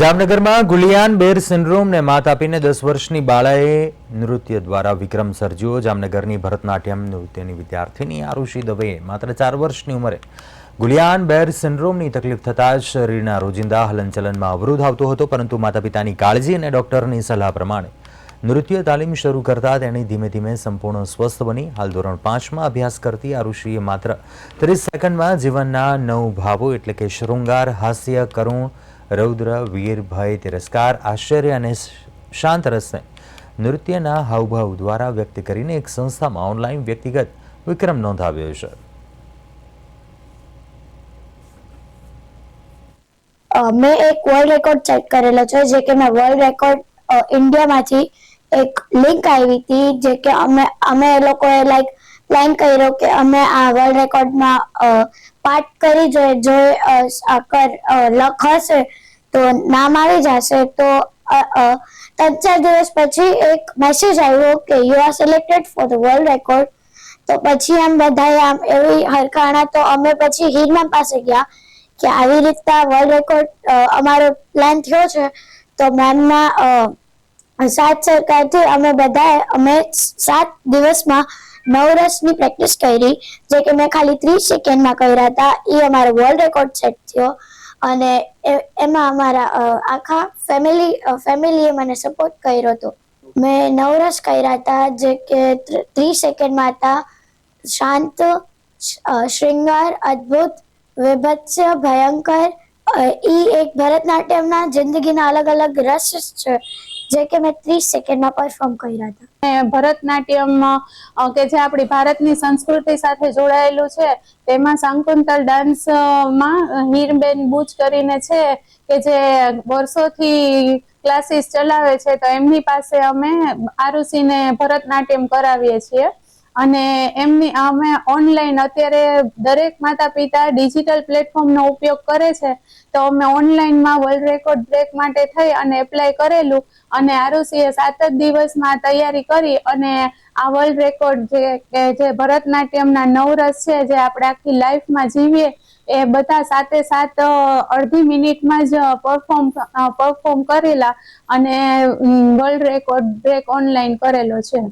જામનગરમાં ગુલિયાન બેર સિન્ડ્રોમને માત આપીને દસ વર્ષની બાળાએ નૃત્ય દ્વારા વિક્રમ સર્જ્યો. જામનગરની ભરતનાટ્યમ નૃત્યની વિદ્યાર્થીની આરુષિ દવેએ માત્ર ચાર વર્ષની ઉંમરે ગુલિયાન બેર સિન્ડ્રોમની તકલીફ થતાં શરીરના રોજિંદા હલનચલનમાં અવરોધ આવતો હતો, પરંતુ માતા પિતાની કાળજી અને ડોક્ટરની સલાહ પ્રમાણે નૃત્ય તાલીમ શરૂ કરતા તેણી ધીમે ધીમે સંપૂર્ણ સ્વસ્થ બની. હાલ ધોરણ પાંચમાં અભ્યાસ કરતી આરુષિએ માત્ર ત્રીસ સેકન્ડમાં જીવનના નવ ભાવો એટલે કે શૃંગાર, હાસ્ય, કરુણ રૌદ્ર, વીર, ભય, તિરસ્કાર, આશ્ચર્ય અને શાંત રસને નૃત્યના હાવભાવ દ્વારા વ્યક્ત કરીને એક સંસ્થામાં ઓનલાઈન વ્યક્તિગત વિક્રમ નોંધાવ્યો છે. મેં એક વર્લ્ડ રેકોર્ડ ચેક કરેલો છે, જે કે મેં વર્લ્ડ રેકોર્ડ ઇન્ડિયામાંથી એક લિંક આવી હતી, જે કે અમે અમે એ લોકોએ લાઈક પ્લાન કર્યો કે અમે આ વર્લ્ડ રેકોર્ડમાં પાર્ટ કરી જોઈએ જો લક હશે, તો નામ આવી જશે. તો ત્રણ ચાર દિવસ પછી એક મેસેજ આવ્યો કે you are selected for the world record તો પછી આમ બધાએ આમ એવી હરખાણા, તો અમે પછી હિરમેમ પાસે ગયા કે આવી રીતના વર્લ્ડ રેકોર્ડ અમારો પ્લાન થયો છે. તો મેમના સાત સરકારથી અમે બધાએ, અમે સાત દિવસમાં નવ રસની પ્રેક્ટિસ કરી, જે કે મેં ખાલી ત્રીસ સેકન્ડમાં કર્યા હતા, એ અમારો વર્લ્ડ રેકોર્ડ સેટ થયો. અને એમાં અમારા આખા ફેમિલી ફેમિલીએ મને સપોર્ટ કર્યો હતો. મેં નવરસ કર્યા હતા, જે કે ત્ર- ત્રીસ સેકન્ડમાં હતા. શાંત શ્રૃંગાર અદ્ભુત, વિભત્સ, ભયંકર એ એક ભરતનાટ્યમના જિંદગીના અલગ અલગ રસ છે. જે કે મેં ત્રીસ સેકન્ડમાં પરફોર્મ કર્યા હતા. અને ભરતનાટ્યમ કે જે આપણી ભારતની સંસ્કૃતિ સાથે જોડાયેલું છે, તેમાં શાંકુંતલ ડાન્સમાં હીરબેન બુચ કરીને છે, કે જે વર્ષોથી ક્લાસીસ ચલાવે છે, તો એમની પાસે અમે આરુષિને ભરતનાટ્યમ કરાવીએ છીએ. અને એમની અમે ઓનલાઈન અત્યારે દરેક માતા પિતા ડિજિટલ પ્લેટફોર્મનો ઉપયોગ કરે છે. તો અમે ઓનલાઈનમાં વર્લ્ડ રેકોર્ડ બ્રેક માટે થઈ અને એપ્લાય કરેલું અને આરુષિએ સાત જ દિવસમાં તૈયારી કરી અને આ વર્લ્ડ રેકોર્ડ જે જે ભરતનાટ્યમના નવરસ છે જે આપણે આખી લાઈફમાં જીવીએ, એ બધા સાથે સાત અડધી મિનિટમાં જ પરફોર્મ પરફોર્મ કરેલા અને વર્લ્ડ રેકોર્ડ બ્રેક ઓનલાઈન કરેલો છે.